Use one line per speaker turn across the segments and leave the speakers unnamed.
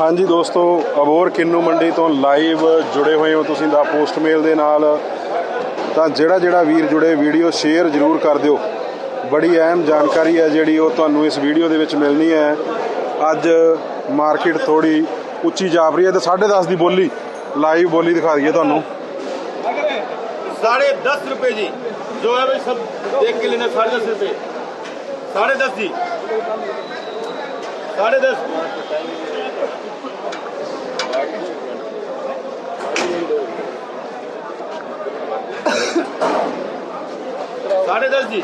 ਹਾਂਜੀ ਦੋਸਤੋ ਅਬੋਰ ਕਿੰਨੂ ਮੰਡੀ ਤੋਂ ਲਾਈਵ ਜੁੜੇ ਹੋਏ ਹੋ ਤੁਸੀਂ ਦਾ ਪੋਸਟ ਮੇਲ ਦੇ ਨਾਲ। ਤਾਂ ਜਿਹੜਾ ਜਿਹੜਾ ਵੀਰ ਜੁੜੇ ਵੀਡੀਓ ਸ਼ੇਅਰ ਜ਼ਰੂਰ ਕਰ ਦਿਓ। ਬੜੀ ਅਹਿਮ ਜਾਣਕਾਰੀ ਹੈ ਜਿਹੜੀ ਉਹ ਤੁਹਾਨੂੰ ਇਸ ਵੀਡੀਓ ਦੇ ਵਿੱਚ ਮਿਲਣੀ ਹੈ। ਅੱਜ ਮਾਰਕੀਟ ਥੋੜੀ ਉੱਚੀ ਜਾਪ ਰਹੀ ਹੈ ਤੇ 10:30 ਦੀ ਬੋਲੀ ਲਾਈਵ ਬੋਲੀ ਦਿਖਾ ਦਈਏ ਤੁਹਾਨੂੰ।
10.5 ਰੁਪਏ ਜੀ। ਜੋ ਹੈ ਵੀ ਸਭ ਦੇਖ ਕੇ ਲੈਣਾ 10.5 ਰੁਪਏ। 10.5 ਜੀ। 10:30 10:30 ਜੀ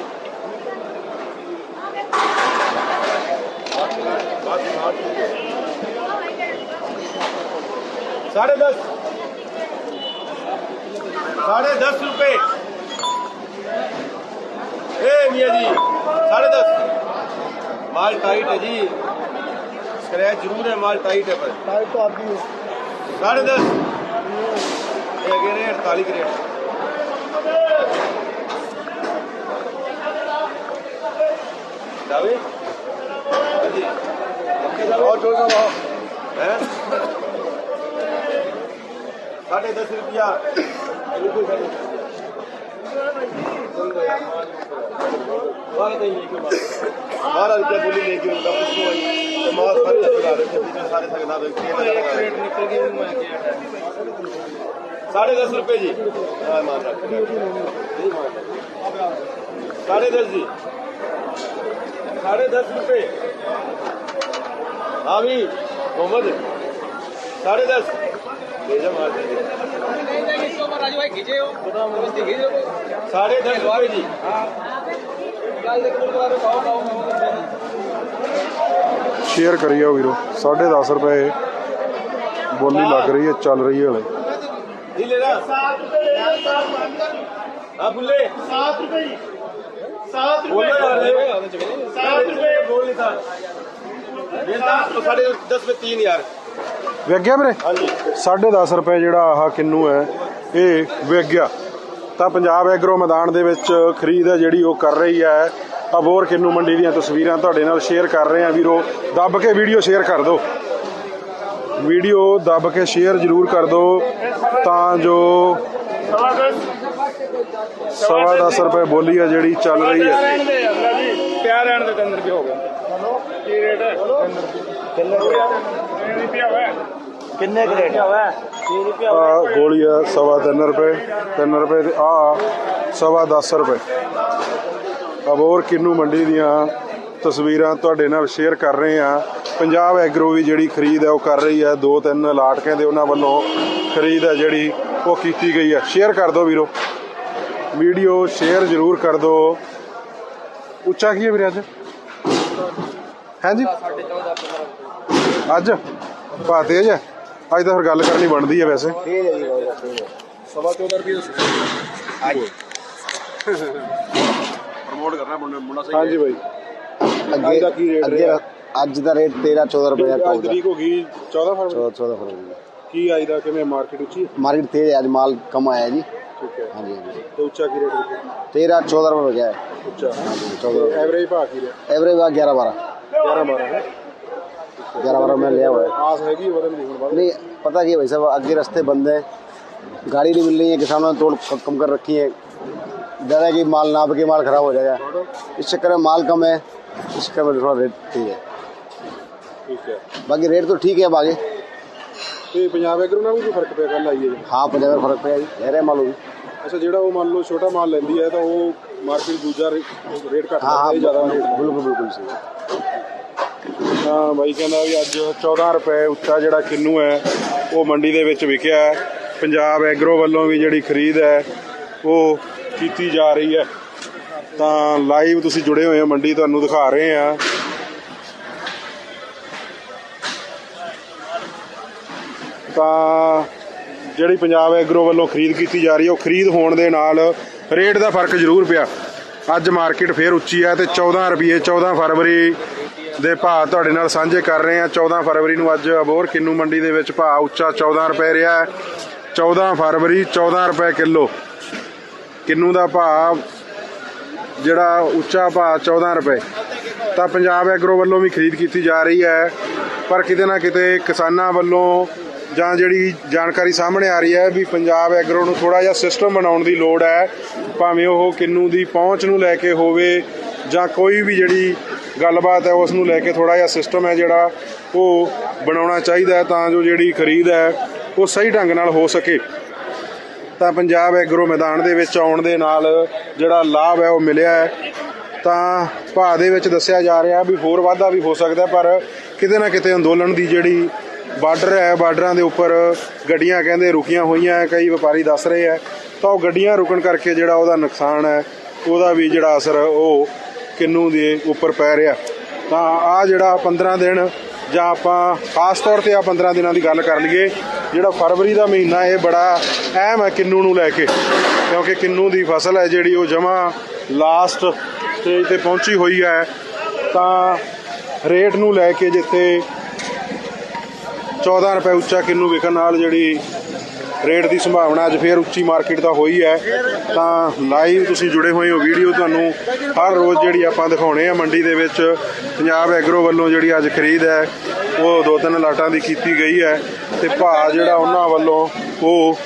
साढ़े दस साढ़े दस रुपए ए मिया जी साढ़े दस माल टाइट है जी سکریچ ضرور ہے مال ٹائٹ ہے پر
ٹائٹ تو آپ کی
ساڑھے دس یہ ریٹ تالیس ریٹ ساڑھے دس روپیہ ਮਹਾਰਾਜ ਕੇ ਬੋਲੀ ਲੈ ਕੇ ਉਹਦਾ ਪੁੱਛੋ ਆਈ। ਤੇ ਮਾਸ ਸਾਰੇ ਚਲਾ ਰਹੇ ਤੇ ਸਾਰੇ ਸੰਗਤਾਂ ਦੇ ਕੇ ਲਗਾ ਰਹੇ ਨਿਕਲ ਗਈ ਮੈਂ ਕਿਹਾ ਸਾਢੇ 10 ਰੁਪਏ ਜੀ। ਹਾਂ ਮਾਨ ਰੱਖ। ਸਾਢੇ 10 ਜੀ। ਸਾਢੇ 10 ਰੁਪਏ। ਹਾਂ ਵੀ, ਮੁਹੰਮਦ। ਸਾਢੇ 10 साढ़े दस जी साढ़े दस रुपए हाँ भी मोहम्मद साढ़े दस ले जा मार देंगे। साढ़े दस रुपए जी
ਸ਼ੇਅਰ ਕਰਿਓ ਵੀਰੋ 10.5 ਰੁਪਏ ਬੋਲੀ ਲੱਗ ਰਹੀ ਹੈ ਚੱਲ ਰਹੀ ਹੈ ਹਲੇ
नहीं लेना सात हाँ बुल्ले
सात रुपए जी सात
बोल
रुपए
रहे सात रुपए बोल नहीं था ये था तो साढ़े दस में तीन यार
ਵਿਕ ਗਿਆ ਵੀਰੇ
जी
10.5 ਰੁਪਏ ਜਿਹੜਾ ਆਹ ਕਿੰਨੂ ਹੈ ਇਹ ਵਿਕ ਗਿਆ ਤਾਂ ਪੰਜਾਬ ਐਗਰੋ ਮੈਦਾਨ ਦੇ ਵਿੱਚ ਖਰੀਦ ਹੈ ਜਿਹੜੀ ਉਹ ਕਰ ਰਹੀ ਹੈ। ਅਬੋਰ ਕਿੰਨੂ ਮੰਡੀ ਦੀਆਂ ਤਸਵੀਰਾਂ ਤੁਹਾਡੇ ਨਾਲ ਸ਼ੇਅਰ ਕਰ ਰਹੇ ਹਾਂ। ਵੀਰੋ ਦੱਬ ਕੇ ਵੀਡੀਓ ਸ਼ੇਅਰ ਕਰ ਦਿਓ। ਵੀਡੀਓ ਦੱਬ ਕੇ ਸ਼ੇਅਰ ਜ਼ਰੂਰ ਕਰ ਦਿਓ। ਤਾਂ ਜੋ ਸਵਾ ਦਸ ਰੁਪਏ ਬੋਲੀ ਹੈ ਜਿਹੜੀ ਚੱਲ ਰਹੀ ਹੈ।
ਪਿਆ ਰਹਿਣ ਦੇ ਤੰਦਰ ਵੀ ਹੋ ਗਿਆ ਕੀ ਰੇਟ ਹੈ? ਕਿੰਨੇ ਰੁਪਿਆ ਹੋਇਆ। ਕਿੰਨੇ ਕੁ ਰੇਟ ਹੋਇਆ? 3 ਰੁਪਿਆ
ਆ ਗੋਲੀ ਆ ਸਵਾ ਤਿੰਨ ਰੁਪਏ ਤਿੰਨ ਰੁਪਏ ਤੇ ਆ ਸਵਾ 10 ਰੁਪਏ। ਅਬੋਰ ਕਿੰਨੂ ਮੰਡੀ ਦੀਆਂ ਤਸਵੀਰਾਂ ਤੁਹਾਡੇ ਨਾਲ ਸ਼ੇਅਰ ਕਰ ਰਹੇ ਆ ਪੰਜਾਬ ਐਗਰੋ ਵੀ ਜਿਹੜੀ ਖਰੀਦ ਹੈ ਉਹ ਕਰ ਰਹੀ ਹੈ। ਦੋ ਤਿੰਨ ਲਾਟਕਿਆਂ ਦੇ ਉਹਨਾਂ ਵੱਲੋਂ ਖਰੀਦ ਹੈ ਜਿਹੜੀ ਉਹ ਕੀਤੀ ਗਈ ਹੈ। ਸ਼ੇਅਰ ਕਰ ਦਿਓ ਵੀਰੋ। ਵੀਡੀਓ ਸ਼ੇਅਰ ਜ਼ਰੂਰ ਕਰ ਦਿਓ। ਉੱਚਾ ਕੀ ਹੈ ਵੀਰੇ ਅੱਜ? ਹਾਂਜੀ? ਅੱਜ? ਭਾ ਤੇਜ ਹੈ? ਅੱਜ ਤਾਂ ਫਿਰ ਗੱਲ ਕਰਨੀ ਬਣਦੀ ਹੈ ਵੈਸੇ।
ਸਵਾ 14 ਰੁਪਏ ਅੱਜ ਪ੍ਰਮੋਟ ਕਰਨਾ ਮੁੰਡਾ ਮੁੰਡਾ ਸਹੀ
ਹਾਂਜੀ ਭਾਈ ਅੱਜ ਦਾ ਕੀ ਰੇਟ ਰਿਹਾ?
ਅੱਜ ਦਾ ਰੇਟ 13 14 ਰੁਪਏ ਦਾ
ਅੱਜ ਤਰੀਕ ਹੋ 14 ਫਰਵਰੀ
14 14
ਕੀ ਅੱਜ ਕਿਵੇਂ ਮਾਰਕੀਟ ਉੱਚੀ
ਮਾਰਕੀਟ ਤੇਜ਼ ਅੱਜ ਮਾਲ ਕਮ ਆਇਆ ਜੀ।
ਠੀਕ ਹੈ।
ਹਾਂਜੀ
ਤੇ ਉੱਚਾ ਕੀ ਰੇਟ
13 14 ਰੁਪਏ ਹੋ
ਉੱਚਾ।
ग्यारह बारह में लिया हुआ है
ਆਸ ਹੈਗੀ ਵਧਣ ਦੀ ਹੁਣ ਵੱਧ
नहीं पता क्या है भाई साहब आगे रास्ते बंद हैं गाड़ी नहीं मिल रही है किसानों ने तोड़ क- कम कर रखी है डर है कि माल नाप के माल खराब हो जाएगा इस चक्कर में माल कम है इस चक्कर में थोड़ा रेट ठीक है
ਠੀਕ ਹੈ
बाकी रेट तो ठीक है अब आगे
ਤੇ ਪੰਜਾਬ ਐਗਰੋ ਨਾਲ ਵੀ ਕੋਈ ਫਰਕ ਪਿਆ ਕੱਲ ਆਈਏ ਜੀ
हाँ पंजाब में फर्क पड़ा जी ले रहे हैं माल वो भी
ਅੱਛਾ ਜਿਹੜਾ ਉਹ ਮੰਨ ਲਓ ਛੋਟਾ ਮਾਲ ਲੈਂਦੀ ਹੈ ਤਾਂ ਉਹ ਮਾਰਕੀਟ ਦੂਜਾ ਰੇ- ਰੇਟ ਘੱਟ
हाँ हाँ
ਕਰਦਾ ਜ਼ਿਆਦਾ ਰੇਟ
बिल्कुल बिल्कुल सही
ਤਾਂ ਬਾਈ ਕਹਿੰਦਾ ਵੀ ਅੱਜ 14 ਰੁਪਏ ਉੱਚਾ ਜਿਹੜਾ ਕਿੰਨੂ ਹੈ, ਉਹ ਮੰਡੀ ਦੇ ਵਿੱਚ ਵਿਕਿਆ ਹੈ। ਪੰਜਾਬ ਐਗਰੋ ਵੱਲੋਂ ਵੀ ਜਿਹੜੀ ਖਰੀਦ ਹੈ, ਉਹ ਕੀਤੀ ਜਾ ਰਹੀ ਹੈ। ਤਾਂ ਲਾਈਵ ਤੁਸੀਂ ਜੁੜੇ ਹੋਏ ਹੋ, ਮੰਡੀ ਤੁਹਾਨੂੰ ਦਿਖਾ ਰਹੇ ਆ ਤਾਂ ਜਿਹੜੀ ਪੰਜਾਬ ਐਗਰੋ ਵੱਲੋਂ ਖਰੀਦ ਕੀਤੀ ਜਾ ਰਹੀ ਹੈ, ਉਹ ਖਰੀਦ ਹੋਣ ਦੇ ਨਾਲ ਰੇਟ ਦਾ ਫ਼ਰਕ ਜ਼ਰੂਰ ਪਿਆ। ਅੱਜ ਮਾਰਕੀਟ ਫੇਰ ਉੱਚੀ ਹੈ ਤੇ 14 ਰੁਪਏ 14 ਫਰਵਰੀ ਦੇ ਭਾਅ ਤੁਹਾਡੇ ਨਾਲ ਸਾਂਝੇ ਕਰ ਰਹੇ ਹਾਂ। 14 ਫਰਵਰੀ ਨੂੰ ਅੱਜ ਅਬੋਰ ਕਿੰਨੂ ਮੰਡੀ ਦੇ ਵਿੱਚ ਭਾਅ ਉੱਚਾ 14 ਰੁਪਏ ਰਿਹਾ ਹੈ। 14 ਫਰਵਰੀ 14 ਰੁਪਏ ਕਿਲੋ। ਕਿੰਨੂ ਦਾ ਭਾਅ, ਜਿਹੜਾ ਉੱਚਾ ਭਾਅ 14 ਰੁਪਏ। ਤਾਂ ਪੰਜਾਬ ਐਗਰੋ ਵੱਲੋਂ ਵੀ ਖਰੀਦ ਕੀਤੀ ਜਾ ਰਹੀ ਹੈ। ਪਰ ਕਿਤੇ ਨਾ ਕਿਤੇ ਕਿਸਾਨਾਂ ਵੱਲੋਂ ਜਾਂ ਜਿਹੜੀ ਜਾਣਕਾਰੀ ਸਾਹਮਣੇ ਆ ਰਹੀ ਹੈ ਵੀ ਪੰਜਾਬ ਐਗਰੋ ਨੂੰ ਥੋੜਾ ਜਿਹਾ ਸਿਸਟਮ ਬਣਾਉਣ ਦੀ ਲੋੜ ਹੈ। ਭਾਵੇਂ ਉਹ ਕਿੰਨੂ ਦੀ ਪਹੁੰਚ ਨੂੰ ਲੈ ਕੇ ਹੋਵੇ ਜਾਂ ਕੋਈ ਵੀ ਜਿਹੜੀ ਗੱਲਬਾਤ ਹੈ, ਉਸ ਨੂੰ ਲੈ ਕੇ ਥੋੜਾ ਜਿਹਾ ਸਿਸਟਮ ਹੈ ਜਿਹੜਾ ਉਹ ਬਣਾਉਣਾ ਚਾਹੀਦਾ ਤਾਂ ਜੋ ਜਿਹੜੀ ਖਰੀਦ ਹੈ, ਉਹ ਸਹੀ ਢੰਗ ਨਾਲ ਹੋ ਸਕੇ। ਤਾਂ ਪੰਜਾਬ ਐਗਰੋ ਮੈਦਾਨ ਦੇ ਵਿੱਚ ਆਉਣ ਦੇ ਨਾਲ ਜਿਹੜਾ ਲਾਭ ਹੈ, ਉਹ ਮਿਲਿਆ ਹੈ। ਤਾਂ ਭਾਅ ਦੇ ਵਿੱਚ ਦੱਸਿਆ ਜਾ ਰਿਹਾ ਵੀ ਹੋਰ ਵਾਧਾ ਵੀ ਹੋ ਸਕਦਾ ਪਰ ਕਿਤੇ ਨਾ ਕਿਤੇ ਅੰਦੋਲਨ ਦੀ ਜਿਹੜੀ ਬਾਰਡਰ ਹੈ, ਬਾਰਡਰਾਂ ਦੇ ਉੱਪਰ ਗੱਡੀਆਂ ਕਹਿੰਦੇ ਰੁਕੀਆਂ ਹੋਈਆਂ ਕਈ ਵਪਾਰੀ ਦੱਸ ਰਹੇ ਹੈ। ਤਾਂ ਉਹ ਗੱਡੀਆਂ ਰੁਕਣ ਕਰਕੇ ਜਿਹੜਾ ਉਹਦਾ ਨੁਕਸਾਨ ਹੈ, ਉਹਦਾ ਵੀ ਜਿਹੜਾ ਅਸਰ ਉਹ ਕਿੰਨੂ ਦੇ ਉੱਪਰ ਪੈ ਰਿਹਾ। ਤਾਂ ਆ ਜਿਹੜਾ 15 ਦਿਨ ਜਾਂ ਆਪਾਂ ਖਾਸ ਤੌਰ ਤੇ ਆ 15 ਦਿਨਾਂ ਦੀ ਗੱਲ ਕਰ ਲਈਏ, ਜਿਹੜਾ ਫਰਵਰੀ ਦਾ ਮਹੀਨਾ ਇਹ ਬੜਾ ਅਹਿਮ ਹੈ ਕਿੰਨੂ ਨੂੰ ਲੈ ਕੇ। ਕਿਉਂਕਿ ਕਿੰਨੂ ਦੀ ਫਸਲ ਹੈ ਜਿਹੜੀ ਉਹ ਜਮਾ ਲਾਸਟ ਸਟੇਜ ਤੇ ਪਹੁੰਚੀ ਹੋਈ ਹੈ। ਤਾਂ ਰੇਟ ਨੂੰ ਲੈ ਕੇ ਜਿੱਥੇ 14 ਰੁਪਏ ਉੱਚਾ ਕਿੰਨੂ ਵਿਕਣ ਨਾਲ ਜਿਹੜੀ ਰੇਟ ਦੀ ਸੰਭਾਵਨਾ ਅੱਜ ਫੇਰ ਉੱਚੀ ਮਾਰਕੀਟ ਦਾ ਹੋਈ ਹੈ। ਤਾਂ ਲਾਈਵ ਤੁਸੀਂ ਜੁੜੇ ਹੋਏ ਹੋ ਵੀਡੀਓ ਤੁਹਾਨੂੰ ਹਰ ਰੋਜ਼ ਜਿਹੜੀ ਆਪਾਂ ਦਿਖਾਉਣੇ ਆ ਮੰਡੀ ਦੇ ਵਿੱਚ। ਪੰਜਾਬ ਐਗਰੋ ਵੱਲੋਂ ਜਿਹੜੀ ਅੱਜ ਖਰੀਦ ਹੈ, ਉਹ ਦੋ ਤਿੰਨ ਲਾਟਾਂ ਦੀ ਕੀਤੀ ਗਈ ਹੈ ਤੇ ਭਾਅ ਜਿਹੜਾ ਉਹਨਾਂ ਵੱਲੋਂ ਉਹ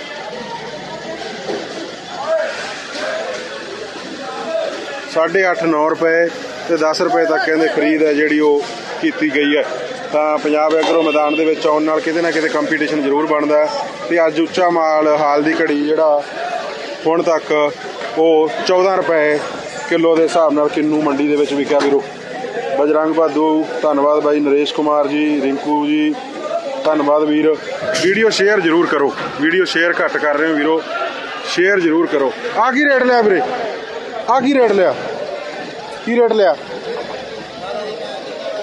ਸਾਢੇ ਅੱਠ 9 ਰੁਪਏ ਤੇ 10 ਰੁਪਏ ਤੱਕ ਕਹਿੰਦੇ ਖਰੀਦ ਹੈ ਜਿਹੜੀ ਉਹ ਕੀਤੀ ਗਈ ਹੈ। ਤਾਂ ਪੰਜਾਬ ਐਗਰੋ ਮੈਦਾਨ ਦੇ ਵਿੱਚ ਆਉਣ ਨਾਲ ਕਿਤੇ ਨਾ ਕਿਤੇ ਕੰਪੀਟੀਸ਼ਨ ਜ਼ਰੂਰ ਬਣਦਾ ਹੈ। ਤੇ ਅੱਜ ਉੱਚਾ ਮਾਲ, ਹਾਲ ਦੀ ਘੜੀ ਜਿਹੜਾ ਹੁਣ ਤੱਕ ਉਹ 14 ਰੁਪਏ ਕਿਲੋ ਦੇ ਹਿਸਾਬ ਨਾਲ ਕਿੰਨੂ ਮੰਡੀ ਦੇ ਵਿੱਚ ਵਿਕਿਆ ਵੀਰੋ। ਬਜਰੰਗ ਬਾਦੂ ਧੰਨਵਾਦ ਬਾਈ ਨਰੇਸ਼ ਕੁਮਾਰ ਜੀ, ਰਿੰਕੂ ਜੀ, ਧੰਨਵਾਦ ਵੀਰ। ਵੀਡੀਓ ਸ਼ੇਅਰ ਜ਼ਰੂਰ ਕਰੋ। ਵੀਡੀਓ ਸ਼ੇਅਰ ਘੱਟ ਕਰ ਰਹੇ ਹੋ ਵੀਰੋ। ਸ਼ੇਅਰ ਜ਼ਰੂਰ ਕਰੋ। ਆ ਕੀ ਰੇਟ ਲਿਆ ਵੀਰੇ? ਆ ਕੀ ਰੇਟ ਲਿਆ? ਕੀ ਰੇਟ ਲਿਆ?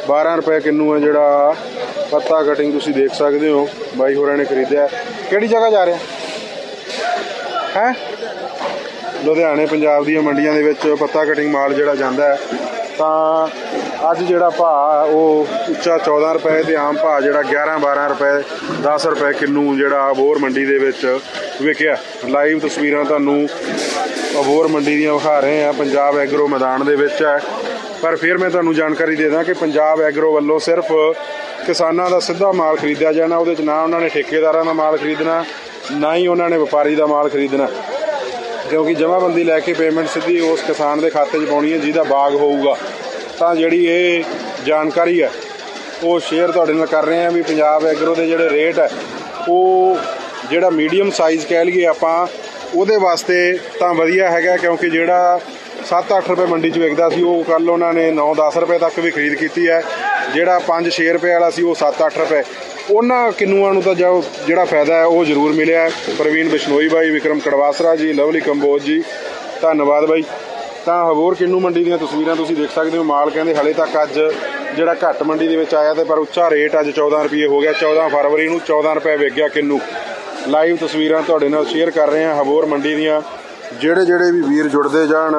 12 ਰੁਪਏ ਕਿੰਨੂ ਹੈ ਜਿਹੜਾ ਪੱਤਾ ਕਟਿੰਗ ਤੁਸੀਂ ਦੇਖ ਸਕਦੇ ਹੋ, ਬਾਈ ਹੋਰਾਂ ਨੇ ਖਰੀਦਿਆ। ਕਿਹੜੀ ਜਗ੍ਹਾ ਜਾ ਰਿਹਾ? ਹੈ? ਲੁਧਿਆਣੇ, ਪੰਜਾਬ ਦੀਆਂ ਮੰਡੀਆਂ ਦੇ ਵਿੱਚ ਪੱਤਾ ਕਟਿੰਗ ਮਾਲ ਜਿਹੜਾ ਜਾਂਦਾ ਹੈ। ਤਾਂ ਅੱਜ ਜਿਹੜਾ ਭਾਅ ਉਹ ਉੱਚਾ 14 ਰੁਪਏ ਤੇ ਆਮ ਭਾਅ ਜਿਹੜਾ 11 12 ਰੁਪਏ 10 ਰੁਪਏ ਕਿੰਨੂ ਜਿਹੜਾ ਅਬੋਰ ਮੰਡੀ ਦੇ ਵਿੱਚ ਵਿਕਿਆ। ਲਾਈਵ ਤਸਵੀਰਾਂ ਤੁਹਾਨੂੰ ਅਬੋਰ ਮੰਡੀ ਦੀਆਂ ਵਿਖਾ ਰਹੇ ਆ ਪੰਜਾਬ ਐਗਰੋ ਮੈਦਾਨ ਦੇ ਵਿੱਚ ਹੈ। ਪਰ ਫਿਰ ਮੈਂ ਤੁਹਾਨੂੰ ਜਾਣਕਾਰੀ ਦੇ ਦਾਂ ਕਿ ਪੰਜਾਬ ਐਗਰੋ ਵੱਲੋਂ ਸਿਰਫ ਕਿਸਾਨਾਂ ਦਾ ਸਿੱਧਾ ਮਾਲ ਖਰੀਦਿਆ ਜਾਣਾ, ਉਹਦੇ 'ਚ ਨਾ ਉਹਨਾਂ ਨੇ ਠੇਕੇਦਾਰਾਂ ਦਾ ਮਾਲ ਖਰੀਦਣਾ, ਨਾ ਹੀ ਉਹਨਾਂ ਨੇ ਵਪਾਰੀ ਦਾ ਮਾਲ ਖਰੀਦਣਾ। ਕਿਉਂਕਿ ਜਮਾਬੰਦੀ ਲੈ ਕੇ ਪੇਮੈਂਟ ਸਿੱਧੀ ਉਸ ਕਿਸਾਨ ਦੇ ਖਾਤੇ 'ਚ ਪਾਉਣੀ ਹੈ, ਜਿਹਦਾ ਬਾਗ ਹੋਊਗਾ। ਤਾਂ ਜਿਹੜੀ ਇਹ ਜਾਣਕਾਰੀ ਹੈ, ਉਹ ਸ਼ੇਅਰ ਤੁਹਾਡੇ ਨਾਲ ਕਰ ਰਹੇ ਹਾਂ ਵੀ ਪੰਜਾਬ ਐਗਰੋ ਦੇ ਜਿਹੜੇ ਰੇਟ ਹੈ, ਉਹ ਜਿਹੜਾ ਮੀਡੀਅਮ ਸਾਈਜ਼ ਕਹਿ ਲਈਏ ਆਪਾਂ, ਉਹਦੇ ਵਾਸਤੇ ਤਾਂ ਵਧੀਆ ਹੈਗਾ, ਕਿਉਂਕਿ ਜਿਹੜਾ 7-8 ਰੁਪਏ ਮੰਡੀ 'ਚ ਵਿਕਦਾ ਸੀ, ਉਹ ਕੱਲ ਉਹਨਾਂ ਨੇ 9-10 ਰੁਪਏ ਤੱਕ ਵੀ ਖਰੀਦ ਕੀਤੀ ਹੈ। ਜਿਹੜਾ 5-6 ਰੁਪਏ ਵਾਲਾ ਸੀ, ਉਹ 7-8 ਰੁਪਏ। ਉਹਨਾਂ ਕਿੰਨੂਆਂ ਨੂੰ ਤਾਂ ਜੋ- ਜਿਹੜਾ ਫਾਇਦਾ ਹੈ, ਉਹ ਜ਼ਰੂਰ ਮਿਲਿਆ ਪ੍ਰਵੀਨ ਬਿਸ਼ਨੋਈ ਬਾਈ, ਵਿਕਰਮ ਕੜਵਾਸਰਾ ਜੀ, ਲਵਲੀ ਕੰਬੋਜ ਜੀ, ਧੰਨਵਾਦ ਬਾਈ। ਤਾਂ ਹਬੋਰ ਕਿੰਨੂ ਮੰਡੀ ਦੀਆਂ ਤਸਵੀਰਾਂ ਤੁਸੀਂ ਦੇਖ ਸਕਦੇ ਹੋ? ਮਾਲ ਕਹਿੰਦੇ ਹਲੇ ਤੱਕ ਅੱਜ ਜਿਹੜਾ ਘੱਟ ਮੰਡੀ ਦੇ ਵਿੱਚ ਆਇਆ ਤੇ ਪਰ ਉੱਚਾ ਰੇਟ ਅੱਜ 14 ਰੁਪਏ ਹੋ ਗਿਆ। 14 ਫਰਵਰੀ ਨੂੰ 14 ਰੁਪਏ ਵਿਕ ਗਿਆ ਕਿੰਨੂ। ਲਾਈਵ ਤਸਵੀਰਾਂ ਤੁਹਾਡੇ ਨਾਲ ਸ਼ੇਅਰ ਕਰ ਰਹੇ ਹਾਂ। ਹਬੋਰ ਮੰਡੀ ਦੀਆਂ ਜਿਹੜੇ ਜਿਹੜੇ ਵੀ ਵੀਰ ਜੁੜਦੇ ਜਾਣ,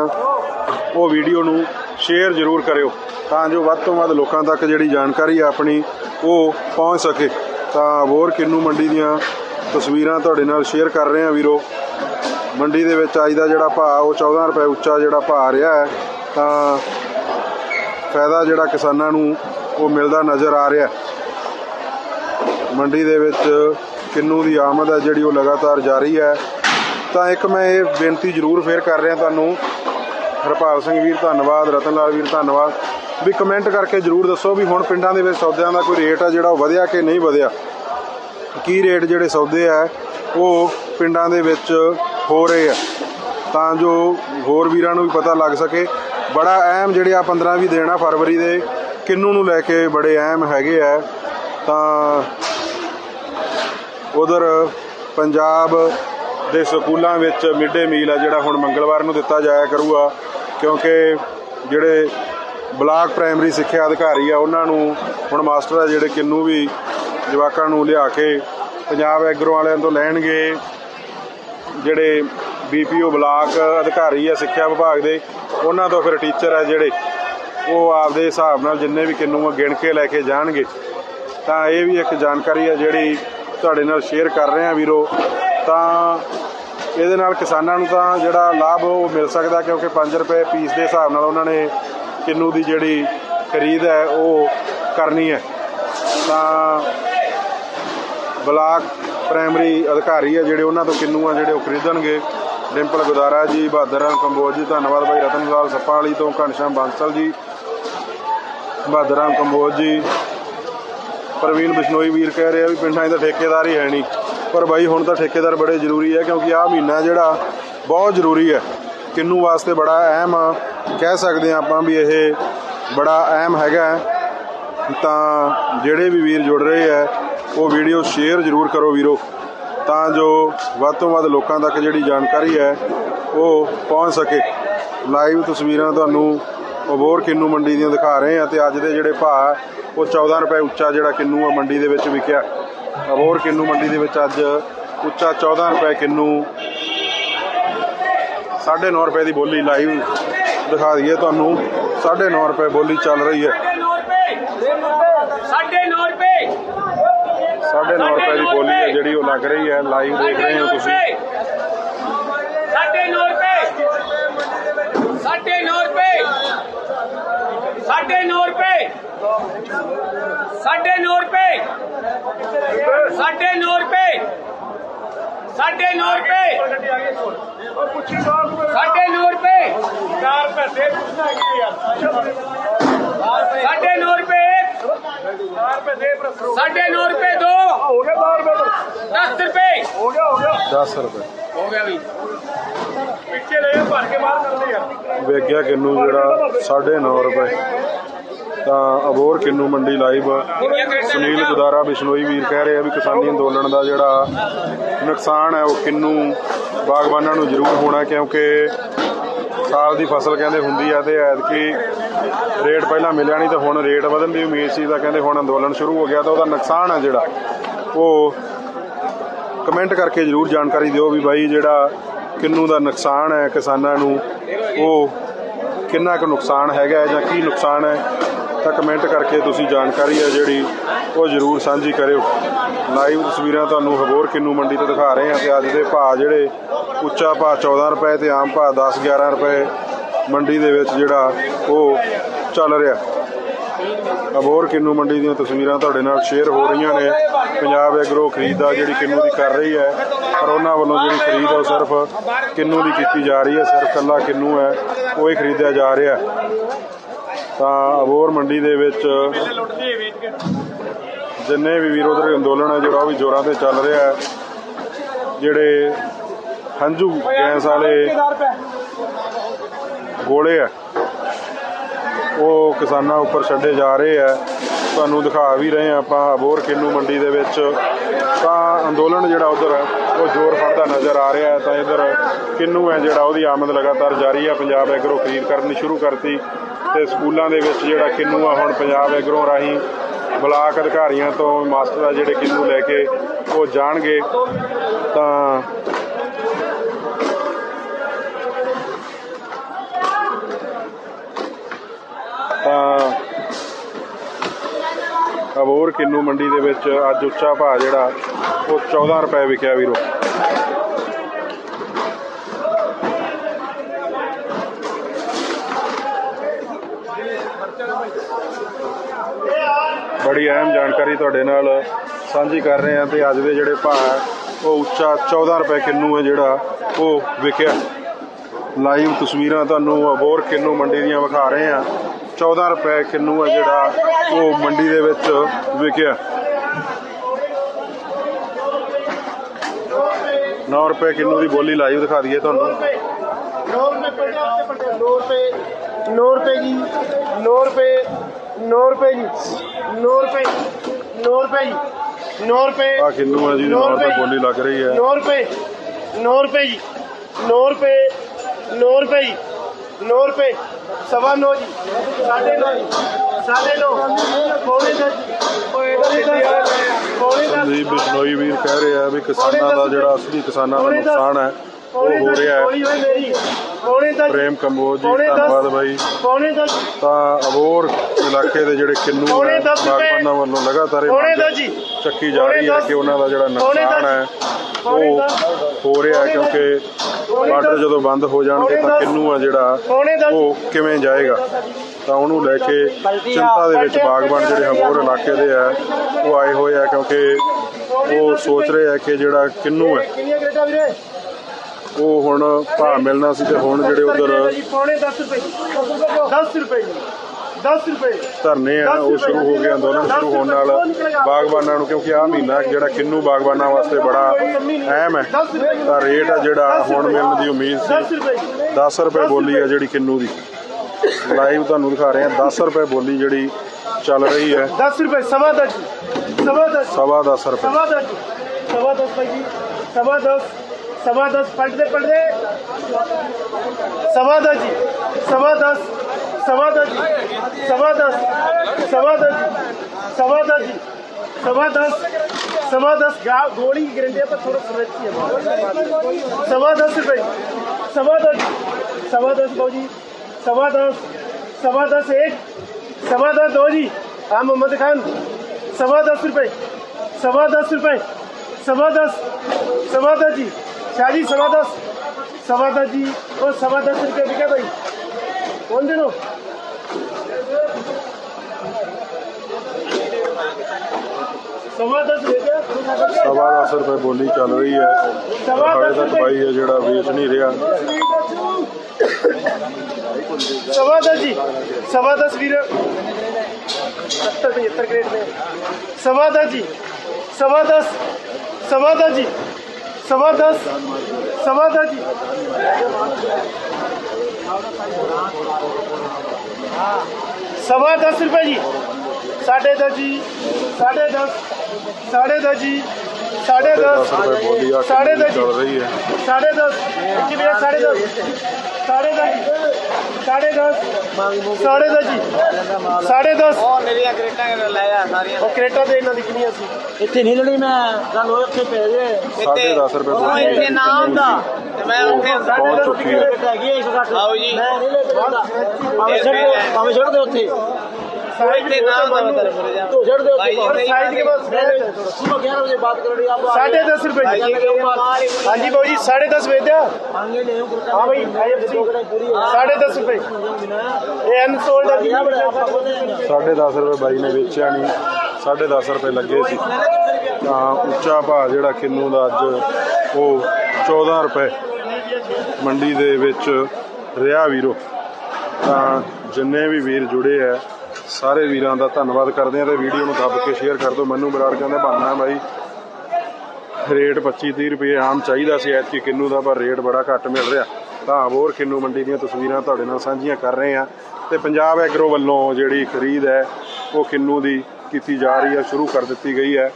ਉਹ ਵੀਡੀਓ ਨੂੰ ਸ਼ੇਅਰ ਜ਼ਰੂਰ ਕਰਿਓ, ਤਾਂ ਜੋ ਵੱਧ ਤੋਂ ਵੱਧ ਲੋਕਾਂ ਤੱਕ ਜਿਹੜੀ ਜਾਣਕਾਰੀ ਹੈ ਆਪਣੀ ਉਹ ਪਹੁੰਚ ਸਕੇ। ਤਾਂ ਹੋਰ ਕਿੰਨੂ ਮੰਡੀ ਦੀਆਂ ਤਸਵੀਰਾਂ ਤੁਹਾਡੇ ਨਾਲ ਸ਼ੇਅਰ ਕਰ ਰਹੇ ਹਾਂ ਵੀਰੋ। ਮੰਡੀ ਦੇ ਵਿੱਚ ਅੱਜ ਦਾ ਜਿਹੜਾ ਭਾਅ, ਉਹ 14 ਰੁਪਏ ਉੱਚਾ ਜਿਹੜਾ ਭਾਅ ਰਿਹਾ ਹੈ, ਤਾਂ ਫਾਇਦਾ ਜਿਹੜਾ ਕਿਸਾਨਾਂ ਨੂੰ ਉਹ ਮਿਲਦਾ ਨਜ਼ਰ ਆ ਰਿਹਾ ਮੰਡੀ ਦੇ ਵਿੱਚ ਕਿੰਨੂ ਦੀ ਆਮਦ ਹੈ ਜਿਹੜੀ ਉਹ ਲਗਾਤਾਰ ਜਾਰੀ ਹੈ। ਤਾਂ ਇੱਕ ਮੈਂ ਇਹ ਬੇਨਤੀ ਜ਼ਰੂਰ ਫੇਰ ਕਰ ਰਿਹਾ ਤੁਹਾਨੂੰ। ਹਰਪਾਲ ਸਿੰਘ ਵੀਰ, ਧੰਨਵਾਦ। ਰਤਨ ਲਾਲ ਵੀਰ, ਧੰਨਵਾਦ। ਵੀ ਕਮੈਂਟ ਕਰਕੇ ਜ਼ਰੂਰ ਦੱਸੋ ਵੀ ਹੁਣ ਪਿੰਡਾਂ ਦੇ ਵਿੱਚ ਸੌਦਿਆਂ ਦਾ ਕੋਈ ਰੇਟ ਆ ਜਿਹੜਾ ਉਹ ਵਧਿਆ ਕਿ ਨਹੀਂ ਵਧਿਆ? ਕੀ ਰੇਟ ਜਿਹੜੇ ਸੌਦੇ ਆ, ਉਹ ਪਿੰਡਾਂ ਦੇ ਵਿੱਚ ਹੋ ਰਹੇ ਆ। ਤਾਂ ਜੋ ਹੋਰ ਵੀਰਾਂ ਨੂੰ ਵੀ ਪਤਾ ਲੱਗ ਸਕੇ। ਬੜਾ ਅਹਿਮ ਜਿਹੜੇ ਆ 15 ਵੀ ਦਿਨ ਆ ਫਰਵਰੀ ਦੇ, ਕਿੰਨੂ ਨੂੰ ਲੈ ਕੇ ਬੜੇ ਅਹਿਮ ਹੈਗੇ ਆ। ਤਾਂ ਉਧਰ ਪੰਜਾਬ ਦੇ ਸਕੂਲਾਂ ਵਿੱਚ ਮਿਡ ਡੇ ਮੀਲ ਆ, ਜਿਹੜਾ ਹੁਣ ਮੰਗਲਵਾਰ ਨੂੰ ਦਿੱਤਾ ਜਾਇਆ ਕਰੂਗਾ, ਕਿਉਂਕਿ ਜਿਹੜੇ ਬਲਾਕ ਪ੍ਰਾਇਮਰੀ ਸਿੱਖਿਆ ਅਧਿਕਾਰੀ ਆ, ਉਹਨਾਂ ਨੂੰ ਹੁਣ ਮਾਸਟਰ ਆ ਜਿਹੜੇ ਕਿੰਨੂ ਵੀ ਜਵਾਕਾਂ ਨੂੰ ਲਿਆ ਕੇ ਪੰਜਾਬ ਐਗਰੋ ਵਾਲਿਆਂ ਤੋਂ ਲੈਣਗੇ। ਜਿਹੜੇ ਬੀਪੀਓ ਬਲਾਕ ਅਧਿਕਾਰੀ ਆ ਸਿੱਖਿਆ ਵਿਭਾਗ ਦੇ, ਉਹਨਾਂ ਤੋਂ ਫਿਰ ਟੀਚਰ ਆ ਜਿਹੜੇ, ਉਹ ਆਪਦੇ ਹਿਸਾਬ ਨਾਲ ਜਿੰਨੇ ਵੀ ਕਿੰਨੂ ਆ ਗਿਣ ਕੇ ਲੈ ਕੇ ਜਾਣਗੇ। ਤਾਂ ਇਹ ਵੀ ਇੱਕ ਜਾਣਕਾਰੀ ਆ ਜਿਹੜੀ ਤੁਹਾਡੇ ਨਾਲ ਸ਼ੇਅਰ ਕਰ ਰਹੇ ਹਾਂ ਵੀਰੋ। ਤਾਂ ਇਹਦੇ ਨਾਲ ਕਿਸਾਨਾਂ ਨੂੰ ਤਾਂ ਜਿਹੜਾ ਲਾਭ ਉਹ ਮਿਲ ਸਕਦਾ ਕਿਉਂਕਿ 5 ਰੁਪਏ ਪੀਸ ਦੇ ਹਿਸਾਬ ਨਾਲ ਉਹਨਾਂ ਨੇ ਕਿੰਨੂ ਦੀ ਜਿਹੜੀ ਖਰੀਦ ਹੈ ਉਹ ਕਰਨੀ ਹੈ। ਤਾਂ ਬਲਾਕ ਪ੍ਰਾਇਮਰੀ ਅਧਿਕਾਰੀ ਹੈ ਜਿਹੜੇ ਉਹਨਾਂ ਤੋਂ ਕਿੰਨੂ ਆ ਜਿਹੜੇ ਉਹ ਖਰੀਦਣਗੇ। ਡਿੰਪਲ ਗੁਦਾਰਾ ਜੀ, ਬਹਾਦਰ ਰਾਮ ਕੰਬੋਜ ਜੀ, ਧੰਨਵਾਦ ਭਾਈ ਰਤਨ ਲਾਲ ਸੱਪਾ ਵਾਲੀ ਤੋਂ ਘਨਸ਼ਾਮ ਬਾਂਸਲ ਜੀ, ਬਹਾਦਰ ਰਾਮ ਕੰਬੋਜ ਜੀ। ਪ੍ਰਵੀਨ ਬਿਸ਼ਨੋਈ ਵੀਰ ਕਹਿ ਰਿਹਾ ਵੀ ਪਿੰਡਾਂ 'ਚ ਤਾਂ ਠੇਕੇਦਾਰ ਹੀ ਹੈ ਨਹੀਂ। ਪਰ ਬਾਈ ਹੁਣ ਤਾਂ ਠੇਕੇਦਾਰ ਬੜੇ ਜ਼ਰੂਰੀ ਹੈ ਕਿਉਂਕਿ ਆਹ ਮਹੀਨਾ ਜਿਹੜਾ ਬਹੁਤ ਜ਼ਰੂਰੀ ਹੈ ਕਿੰਨੂ ਵਾਸਤੇ ਬੜਾ ਅਹਿਮ ਆ, ਕਹਿ ਸਕਦੇ ਹਾਂ ਆਪਾਂ ਵੀ ਇਹ ਬੜਾ ਅਹਿਮ ਹੈਗਾ ਤਾਂ ਜਿਹੜੇ ਵੀ ਵੀਰ ਜੁੜ ਰਹੇ ਆ ਉਹ ਵੀਡੀਓ ਸ਼ੇਅਰ ਜ਼ਰੂਰ ਕਰੋ ਵੀਰੋ। ਤਾਂ ਜੋ ਵੱਧ ਤੋਂ ਵੱਧ ਲੋਕਾਂ ਤੱਕ ਜਿਹੜੀ ਜਾਣਕਾਰੀ ਹੈ ਉਹ ਪਹੁੰਚ ਸਕੇ। ਲਾਈਵ ਤਸਵੀਰਾਂ ਤੁਹਾਨੂੰ ਅਬੋਰ ਕਿੰਨੂ ਮੰਡੀ ਦੀਆਂ ਦਿਖਾ ਰਹੇ ਆ ਤੇ ਅੱਜ ਦੇ ਜਿਹੜੇ ਭਾਅ ਉਹ 14 ਰੁਪਏ ਉੱਚਾ ਜਿਹੜਾ ਕਿੰਨੂ ਆ ਮੰਡੀ ਦੇ ਵਿੱਚ ਵਿਕਿਆ। ਅਬੋਰ ਕਿੰਨੂ ਮੰਡੀ ਦੇ ਵਿੱਚ ਅੱਜ ਉੱਚਾ 14 ਰੁਪਏ ਕਿੰਨੂ 9.5 ਰੁਪਏ ਦੀ ਬੋਲੀ ਲਾਈਵ ਦਿਖਾ ਦਈਏ ਤੁਹਾਨੂੰ। 9.5 ਰੁਪਏ ਬੋਲੀ ਚੱਲ ਰਹੀ ਹੈ।
ਸਾਢੇ 9 ਰੁਪਏ
9.5 ਰੁਪਏ। ਦੀ ਬੋਲੀ ਹੈ ਜਿਹੜੀ ਉਹ ਲੱਗ ਰਹੀ ਹੈ। ਲਾਈਵ ਦੇਖ ਰਹੇ ਹੋ ਤੁਸੀਂ।
ਸਾਢੇ 9 ਰੁਪਏ। ਸਾਢੇ 9 ਰੁਪਏ। ਸਾਢੇ 9 ਰੁਪਏ। ਸਾਢੇ 9 ਰੁਪਏ। ਸਾਢੇ 9 ਰੁਪਏ। ਸਾਢੇ 9 ਰੁਪਏ। ਸਾਢੇ 9 ਰੁਪਏ। 4 ਪੈਸੇ ਸਾਢੇ 9 ਰੁਪਏ। ਸਾਢੇ 9 ਰੁਪਏ ਦੋ। ਹੋ ਗਿਆ 10 ਰੁਪਏ।
10 ਰੁਪਏ।
ਹੋ ਗਿਆ ਵੀ। ਪਿੱਛੇ ਲੈ ਭਰ ਕੇ ਬਾਹਰ ਕਰਦੇ ਯਾਰ।
ਵੇਖਿਆ ਕਿੰਨੂ ਜਿਹੜਾ 9.5 ਰੁਪਏ। ਤਾਂ ਅਬੋਰ ਕਿੰਨੂ ਮੰਡੀ ਲਾਈਵ ਸੁਨੀਲ ਗੁਦਾਰਾ, ਬਿਸ਼ਨੋਈ ਵੀਰ ਕਹਿ ਰਹੇ ਆ ਵੀ ਕਿਸਾਨੀ ਅੰਦੋਲਨ ਦਾ ਜਿਹੜਾ ਨੁਕਸਾਨ ਹੈ, ਉਹ ਕਿੰਨੂ ਬਾਗਬਾਨਾਂ ਨੂੰ ਜ਼ਰੂਰ ਹੋਣਾ, ਕਿਉਂਕਿ ਸਾਲ ਦੀ ਫਸਲ ਕਹਿੰਦੇ ਹੁੰਦੀ ਆ ਤੇ ਐਤਕੀ ਰੇਟ ਪਹਿਲਾਂ ਮਿਲਿਆ ਨਹੀਂ ਤਾਂ ਹੁਣ ਰੇਟ ਵਧਣ ਦੀ ਉਮੀਦ ਸੀ, ਤਾਂ ਕਹਿੰਦੇ ਹੁਣ ਅੰਦੋਲਨ ਸ਼ੁਰੂ ਹੋ ਗਿਆ ਤਾਂ ਉਹਦਾ ਨੁਕਸਾਨ ਹੈ ਜਿਹੜਾ, ਉਹ ਕਮੈਂਟ ਕਰਕੇ ਜਰੂਰ ਜਾਣਕਾਰੀ ਦਿਓ ਵੀ ਬਾਈ ਜਿਹੜਾ ਕਿੰਨੂ ਦਾ ਨੁਕਸਾਨ ਹੈ ਕਿਸਾਨਾਂ ਨੂੰ, ਉਹ ਕਿੰਨਾ ਕੁ ਨੁਕਸਾਨ ਹੈਗਾ ਜਾਂ ਕੀ ਨੁਕਸਾਨ ਹੈ। ਤਾਂ ਕਮੈਂਟ ਕਰਕੇ ਤੁਸੀਂ ਜਾਣਕਾਰੀ ਹੈ ਜਿਹੜੀ ਉਹ ਜਰੂਰ ਸਾਂਝੀ ਕਰਿਓ। ਲਾਈਵ ਤਸਵੀਰਾਂ ਤੁਹਾਨੂੰ ਹਬੋਰ ਕਿੰਨੂ ਮੰਡੀ ਤੋਂ ਦਿਖਾ ਰਹੇ ਹਾਂ ਤੇ ਅੱਜ ਦੇ ਭਾਅ ਜਿਹੜੇ ਉੱਚਾ ਭਾਅ 14 ਰੁਪਏ ਤੇ ਆਮ ਭਾਅ 10 11 ਰੁਪਏ ਮੰਡੀ ਦੇ ਵਿੱਚ ਜਿਹੜਾ ਉਹ ਚੱਲ ਰਿਹਾ। ਅਬੋਰ ਕਿੰਨੂ ਮੰਡੀ ਦੀਆਂ ਤਸਵੀਰਾਂ ਤੁਹਾਡੇ ਨਾਲ ਸ਼ੇਅਰ ਹੋ ਰਹੀਆਂ ਨੇ। ਪੰਜਾਬ ਐਗਰੋ ਖਰੀਦਾ ਜਿਹੜੀ ਕਿੰਨੂ ਦੀ ਕਰ ਰਹੀ ਹੈ, ਪਰ ਉਹਨਾਂ ਵੱਲੋਂ ਜਿਹੜੀ ਖਰੀਦ ਹੈ ਉਹ ਸਿਰਫ ਕਿੰਨੂ ਦੀ ਕੀਤੀ ਜਾ ਰਹੀ ਹੈ, ਸਿਰਫ ਕੱਲਾ ਕਿੰਨੂ ਹੈ, ਉਹ ਹੀ ਖਰੀਦਿਆ ਜਾ ਰਿਹਾ। ਤਾਂ ਅਬੋਰ ਮੰਡੀ ਦੇ ਵਿੱਚ ਜਿੰਨੇ ਵੀ ਵਿਰੋਧੀ ਅੰਦੋਲਨ ਹੈ, ਜਿਹੜਾ ਉਹ ਵੀ ਜ਼ੋਰਾਂ ਤੇ ਚੱਲ ਰਿਹਾ ਹੈ, ਜਿਹੜੇ ਹੰਝੂ ਗੈਸ ਵਾਲੇ ਗੋਲੇ ਆ ਉਹ ਕਿਸਾਨਾਂ ਉੱਪਰ ਛੱਡੇ ਜਾ ਰਹੇ ਆ ਤੁਹਾਨੂੰ ਦਿਖਾ ਵੀ ਰਹੇ ਆ ਆਪਾਂ ਅਬੋਰ ਕਿੰਨੂ ਮੰਡੀ ਦੇ ਵਿੱਚ। ਤਾਂ ਅੰਦੋਲਨ ਜਿਹੜਾ ਉਧਰ ਉਹ ਜ਼ੋਰ ਫੜਦਾ ਨਜ਼ਰ ਆ ਰਿਹਾ ਹੈ। ਤਾਂ ਇਧਰ ਕਿੰਨੂ ਹੈ ਜਿਹੜਾ, ਉਹਦੀ ਆਮਦ ਲਗਾਤਾਰ ਜਾਰੀ ਆ। ਪੰਜਾਬ ਐਗਰੋ ਖਰੀਦ ਕਰਨੀ ਸ਼ੁਰੂ ਕਰਤੀ ਤੇ ਸਕੂਲਾਂ ਦੇ ਵਿੱਚ ਜਿਹੜਾ ਕਿੰਨੂ ਆ, ਹੁਣ ਪੰਜਾਬ ਐਗਰੋ ਰਾਹੀਂ ਬਲਾਕ ਅਧਿਕਾਰੀਆਂ ਤੋਂ ਮਾਸਟਰ ਆ ਜਿਹੜੇ ਕਿੰਨੂ ਲੈ ਕੇ ਉਹ ਜਾਣਗੇ। ਤਾਂ ਅਬੋਰ ਕਿੰਨੂ ਮੰਡੀ ਦੇ ਵਿੱਚ ਅੱਜ ਉੱਚਾ ਭਾਅ ਜਿਹੜਾ ਉਹ 14 ਰੁਪਏ ਵਿਕਿਆ ਵੀਰੋ। ਬੜੀ ਅਹਿਮ ਜਾਣਕਾਰੀ ਤੁਹਾਡੇ ਨਾਲ ਸਾਂਝੀ ਕਰ ਰਹੇ ਹਾਂ ਤੇ ਅੱਜ ਦੇ ਜਿਹੜੇ ਭਾਅ ਹੈ, ਉਹ ਉੱਚਾ 14 ਰੁਪਏ ਕਿੰਨੂ ਹੈ ਜਿਹੜਾ ਉਹ ਵਿਕਿਆ। ਲਾਈਵ ਤਸਵੀਰਾਂ ਤੁਹਾਨੂੰ ਅਬੋਰ ਕਿੰਨੂ ਮੰਡੀ ਦੀਆਂ ਵਿਖਾ ਰਹੇ ਹਾਂ। 14 ਰੁਪਏ ਕਿੰਨੂ ਹੈ ਜਿਹੜਾ ਉਹ ਮੰਡੀ ਦੇ ਵਿੱਚ ਵਿਕਿਆ। 9 ਰੁਪਏ ਕਿੰਨੂ ਦੀ ਬੋਲੀ ਲਾਈਵ ਦਿਖਾ ਦਈਏ ਤੁਹਾਨੂੰ।
9 ਰੁਪਏ ਜੀ 9 ਰੁਪਏ 9 ਰੁਪਏ ਜੀ 9 ਰੁਪਏ 9 ਰੁਪਏ ਜੀ 9 ਰੁਪਏ
ਆ ਕਿੰਨੂ ਹੈ ਜੀ 9 ਰੁਪਏ ਬੋਲੀ ਲੱਗ ਰਹੀ ਹੈ।
9 ਰੁਪਏ 9 ਰੁਪਏ ਜੀ 9 ਰੁਪਏ 9 ਰੁਪਏ ਜੀ 9 ਰੁਪਏ ਸਵਾ 9 ਜੀ। 9.5 ਜੀ। 9.5 ਪੌਣੇ ਦਾ
ਸੰਦੀਪ ਬਿਸ਼ਨੋਈ ਵੀਰ ਕਹਿ ਰਿਹਾ ਵੀ ਕਿਸਾਨਾਂ ਦਾ ਜਿਹੜਾ ਅਸਲੀ ਕਿਸਾਨਾਂ ਦਾ ਨੁਕਸਾਨ ਹੈ ਉਹ ਹੋ ਰਿਹਾ ਹੈ। ਪ੍ਰੇਮ ਕੰਬੋਜ ਜੀ ਧੰਨਵਾਦ
ਭਾਈ
ਤਾਂ ਅਬੋਰ ਇਲਾਕੇ ਦੇ ਜਿਹੜੇ ਕਿੰਨੂ ਬਾਗਬਾਨਾਂ ਵੱਲੋਂ ਲਗਾਤਾਰ ਇਹ ਚੱਕੀ ਜਾ ਰਹੀ ਹੈ ਕਿ ਉਹਨਾਂ ਦਾ ਜਿਹੜਾ ਨੁਕਸਾਨ ਹੈ ਉਹ। ਹੋ ਰਿਹਾ ਕਿਉਂਕਿ ਬਾਰਡਰ। ਜਦੋਂ ਬੰਦ ਹੋ ਜਾਣਗੇ ਤਾਂ। ਕਿੰਨੂ ਆ ਜਿਹੜਾ। ਉਹ ਕਿਵੇਂ ਜਾਏਗਾ ਤਾਂ ਉਹਨੂੰ ਲੈ ਕੇ ਚਿੰਤਾ ਦੇ ਵਿੱਚ ਬਾਗਬਾਨ ਜਿਹੜੇ ਹਮੋਰ ਇਲਾਕੇ ਦੇ ਆ ਉਹ ਆਏ ਹੋਏ ਆ ਕਿਉਂਕਿ ਉਹ ਸੋਚ ਰਹੇ ਆ ਕਿ ਜਿਹੜਾ ਕਿੰਨੂ ਹੈ ਉਹ ਹੁਣ ਭਾਅ ਮਿਲਣਾ ਸੀ ਤੇ ਹੁਣ ਜਿਹੜੇ ਉਧਰ
ਜੀ ਪੌਣੇ 10 ਰੁਪਏ 10 ਰੁਪਏ 10 ਰੁਪਏ।
ਧਰਨੇ ਆ ਉਹ ਸ਼ੁਰੂ ਹੋ ਗਏ ਅੰਦੋਲਨ ਸ਼ੁਰੂ ਹੋਣ ਨਾਲ ਬਾਗਬਾਨਾਂ ਨੂੰ ਕਿਉਂਕਿ ਆਹ ਮਹੀਨਾ ਜਿਹੜਾ ਕਿੰਨੂ ਬਾਗਬਾਨਾਂ ਵਾਸਤੇ ਬੜਾ ਅਹਿਮ ਹੈ। ਤਾਂ ਰੇਟ ਆ ਜਿਹੜਾ ਹੁਣ ਮਿਲਣ ਦੀ ਉਮੀਦ
10
ਸੀ
ਰੁਪਏ ਜੀ
10 ਰੁਪਏ ਬੋਲੀ ਹੈ ਜਿਹੜੀ ਕਿੰਨੂ ਦੀ। ਲਾਈਵ ਤੁਹਾਨੂੰ ਦਿਖਾ ਰਹੇ ਹਾਂ। 10 ਰੁਪਏ ਬੋਲੀ ਜਿਹੜੀ ਚੱਲ ਰਹੀ ਹੈ।
10 ਰੁਪਏ ਸਵਾ ਦਸ। ਜੀ ਸਵਾ ਦਸ।
ਸਵਾ 10 ਰੁਪਏ।
ਸਵਾ ਦਸ। ਜੀ ਸਵਾ ਦਸ ਭਾਈ ਜੀ। ਸਵਾ ਦਸ। ਸਵਾ ਦਸ। ਪਲਟਦੇ ਪਲਟਦੇ ਸਵਾ ਦਸ ਜੀ। ਸਵਾ ਦਸ। ਸਵਾ ਦਸ ਜੀ ਸਵਾ ਦਸ ਸਵਾ ਦਸ ਜੀ ਸਵਾ ਦਸ ਜੀ ਸਵਾ ਦਸ ਸਵਾ ਦਸ ਗਾ ਗੋਲੀ की गारंटी पर थोड़ा समझती है सवा दस रुपए सवा दस सवा दस भाव जी सवा दस सवा दस एक सवा दस दो जी हाँ मोहम्मद खान सवा दस रुपए सवा दस रुपए सवा दस सवा दस जी शाह जी सवा दस सवा दस जी और सवा दस रुपये बिके भाई کون
سوا
دس
روپے
بولی
چل رہی ہے ساڑھے دس بھائی
ہے جڑا ویچ نہیں رہا سوا دس جی سوا دس بھی سوا دس جی سوا دس سوا دس جی سوا دس سوا دس جی ਸਵਾ 10 ਰੁਪਏ ਜੀ। ਸਾਡੇ ਦਾ ਜੀ ਸਾਡੇ 10 ਸਾਡੇ ਦਾ ਜੀ ਸਾਡੇ
10 ਬੋਲੀ ਸਾਡੇ
ਦਾ
ਚੱਲ ਰਹੀ ਹੈ।
ਸਾਡੇ 10 ਕਿ ਵੀ ਸਾਡੇ 10 ਸਾਡੇ ਦਾ ਜੀ ਸਾਡੇ 10 ਸਾਡੇ ਦਾ ਜੀ ਸਾਡੇ 10
ਉਹ ਮੇਰੀਆਂ ਕ੍ਰੇਟਾਂ ਲਾਇਆ ਸਾਰੀਆਂ।
ਉਹ ਕ੍ਰੇਟਾਂ ਤੇ ਇਹਨਾਂ ਦੀ ਕਿੰਨੀਆਂ ਸੀ?
ਇੱਥੇ ਨਹੀਂ ਲੜੀ ਮੈਂ ਗੱਲ ਹੋਰ ਇੱਥੇ ਪੈ ਜੇ।
10 ਰੁਪਏ ਬੋਲੀ
ਨਾਮ ਦਾ ਮੈਂ ਉੱਥੇ
ਪਹੁੰਚ ਚੁੱਕੀ ਹੈ
ਹੈਗੀ 160
ਆਓ ਜੀ।
ਮੈਂ ਨਹੀਂ ਲੈ ਕੇ ਜਾਂਦਾ ਭਾਵੇਂ ਛੱਡ ਦਿਓ ਭਾਵੇਂ ਛੱਡ ਦਿਓ ਉੱਥੇ
ਉਹ ਇੱਥੇ ਨਾ ਆਉਂਦਾ ਮੈਂ ਤੇਰੇ ਮੁਰੇ ਜਾ
ਤੂੰ ਛੱਡ ਦਿਓ ਉੱਥੇ
और साइड के बाद
सुबह ग्यारह बजे बात कर रही आप
साढ़े दस रुपए जी हाँ जी भाई जी साढ़े दस भेज दिया
मांगे नहीं हूँ
हाँ भाई IFC साढ़े दस रुपए ये अनसोल्ड है जी
ਸਾਢੇ 10 ਰੁਪਏ ਬਾਈ ਨੇ ਵੇਚਿਆ ਨਹੀਂ ਸਾਢੇ 10 ਰੁਪਏ ਲੱਗੇ ਸੀ ਤਾਂ ਉੱਚਾ ਭਾਅ ਜਿਹੜਾ ਕਿੰਨੂ ਦਾ ਅੱਜ ਉਹ 14 ਰੁਪਏ ਮੰਡੀ ਦੇ ਵਿੱਚ ਰਿਹਾ ਵੀਰੋ। ਤਾਂ ਜਿੰਨੇ ਵੀ ਵੀਰ ਜੁੜੇ ਆ, ਸਾਰੇ ਵੀਰਾਂ ਦਾ ਧੰਨਵਾਦ ਕਰਦੇ ਆ ਤੇ ਵੀਡੀਓ ਨੂੰ ਦੱਬ ਕੇ ਸ਼ੇਅਰ ਕਰ ਦਿਓ। ਮੈਨੂੰ ਬਰਾੜ ਕਹਿੰਦੇ ਬਣਨਾ ਬਾਈ, ਰੇਟ 25 30 ਰੁਪਏ ਆਮ ਚਾਹੀਦਾ ਸੀ, ਐਤਕੀ ਕਿੰਨੂ ਦਾ ਪਰ ਰੇਟ ਬੜਾ ਘੱਟ ਮਿਲ ਰਿਹਾ। ਤਾਂ ਹੋਰ ਕਿੰਨੂ ਮੰਡੀ ਦੀਆਂ ਤਸਵੀਰਾਂ ਤੁਹਾਡੇ ਨਾਲ ਸਾਂਝੀਆਂ ਕਰ ਰਹੇ ਆ ਤੇ ਪੰਜਾਬ ਐਗਰੋ ਵੱਲੋਂ ਜਿਹੜੀ ਖਰੀਦ ਹੈ, ਉਹ ਕਿੰਨੂ ਦੀ ਕੀਤੀ ਜਾ ਰਹੀ ਹੈ, ਸ਼ੁਰੂ ਕਰ ਦਿੱਤੀ ਗਈ ਹੈ।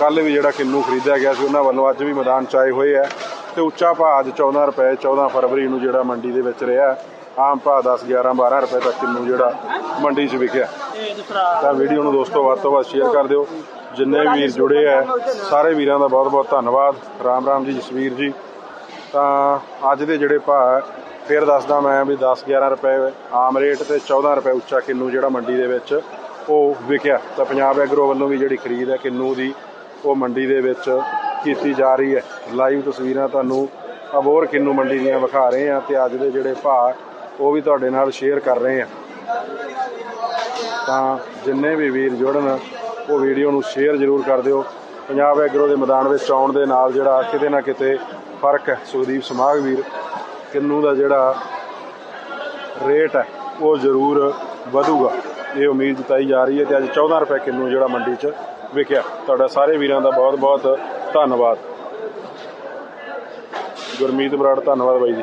ਕੱਲ ਵੀ ਜਿਹੜਾ ਕਿੰਨੂ ਖਰੀਦਿਆ ਗਿਆ ਸੀ, ਉਹਨਾਂ ਵੱਲੋਂ ਅੱਜ ਵੀ ਮੈਦਾਨ ਚ ਆਏ ਹੋਏ ਹੈ। ਤੇ ਉੱਚਾ ਭਾਅ ਅੱਜ 14 ਰੁਪਏ 14 ਫਰਵਰੀ ਨੂੰ ਜਿਹੜਾ ਮੰਡੀ ਦੇ ਵਿੱਚ ਰਿਹਾ ਆਮ ਭਾਅ 10 11 12 ਰੁਪਏ ਤੱਕ ਕਿੰਨੂ ਜਿਹੜਾ ਮੰਡੀ 'ਚ ਵਿਕਿਆ। ਤਾਂ ਵੀਡੀਓ ਨੂੰ ਦੋਸਤੋ ਵੱਧ ਤੋਂ ਵੱਧ ਸ਼ੇਅਰ ਕਰ ਦਿਓ। ਜਿੰਨੇ ਵੀਰ ਜੁੜੇ ਆ ਸਾਰੇ ਵੀਰਾਂ ਦਾ ਬਹੁਤ ਬਹੁਤ ਧੰਨਵਾਦ। ਰਾਮ ਰਾਮ ਜੀ ਜਸਵੀਰ ਜੀ। ਤਾਂ ਅੱਜ ਦੇ ਜਿਹੜੇ ਭਾਅ ਹੈ, ਫਿਰ ਦੱਸਦਾ ਮੈਂ ਵੀ 10 11 ਰੁਪਏ ਆਮ ਰੇਟ ਤੇ 14 ਰੁਪਏ ਉੱਚਾ ਕਿੰਨੂ ਜਿਹੜਾ ਮੰਡੀ ਦੇ ਵਿੱਚ ਉਹ ਵਿਕਿਆ। ਤਾਂ ਪੰਜਾਬ ਐਗਰੋ ਵੱਲੋਂ ਵੀ ਜਿਹੜੀ ਖਰੀਦ ਹੈ ਕਿੰਨੂ ਦੀ ਉਹ ਮੰਡੀ ਦੇ ਵਿੱਚ ਕੀਤੀ ਜਾ ਰਹੀ ਹੈ। ਲਾਈਵ ਤਸਵੀਰਾਂ ਤੁਹਾਨੂੰ ਅਬੋਰ ਕਿੰਨੂ ਮੰਡੀ ਦੀਆਂ ਵਿਖਾ ਰਹੇ ਆ ਤੇ ਅੱਜ ਦੇ ਜਿਹੜੇ ਭਾਅ, ਉਹ ਵੀ ਤੁਹਾਡੇ ਨਾਲ ਸ਼ੇਅਰ ਕਰ ਰਹੇ ਆ ਤਾਂ ਜਿੰਨੇ ਵੀ ਵੀਰ ਜੁੜਨ, ਉਹ ਵੀਡੀਓ ਨੂੰ ਸ਼ੇਅਰ ਜ਼ਰੂਰ ਕਰ ਦਿਓ। ਪੰਜਾਬ ਐਗਰੋ ਦੇ ਮੈਦਾਨ ਵਿੱਚ ਆਉਣ ਦੇ ਨਾਲ ਜਿਹੜਾ ਕਿਤੇ ਨਾ ਕਿਤੇ ਫ਼ਰਕ ਹੈ। ਸੁਖਦੀਪ ਸਮਾਗ ਵੀਰ, ਕਿੰਨੂ ਦਾ ਜਿਹੜਾ ਰੇਟ ਹੈ, ਉਹ ਜ਼ਰੂਰ ਵਧੂਗਾ। ਇਹ ਉਮੀਦ ਜਤਾਈ ਜਾ ਰਹੀ ਹੈ ਤੇ ਅੱਜ 14 ਰੁਪਏ ਕਿੰਨੂ ਜਿਹੜਾ ਮੰਡੀ 'ਚ ਵਿਕਿਆ। ਤੁਹਾਡਾ ਸਾਰੇ ਵੀਰਾਂ ਦਾ ਬਹੁਤ ਬਹੁਤ ਧੰਨਵਾਦ। ਗੁਰਮੀਤ ਬਰਾੜ ਧੰਨਵਾਦ ਬਾਈ ਜੀ।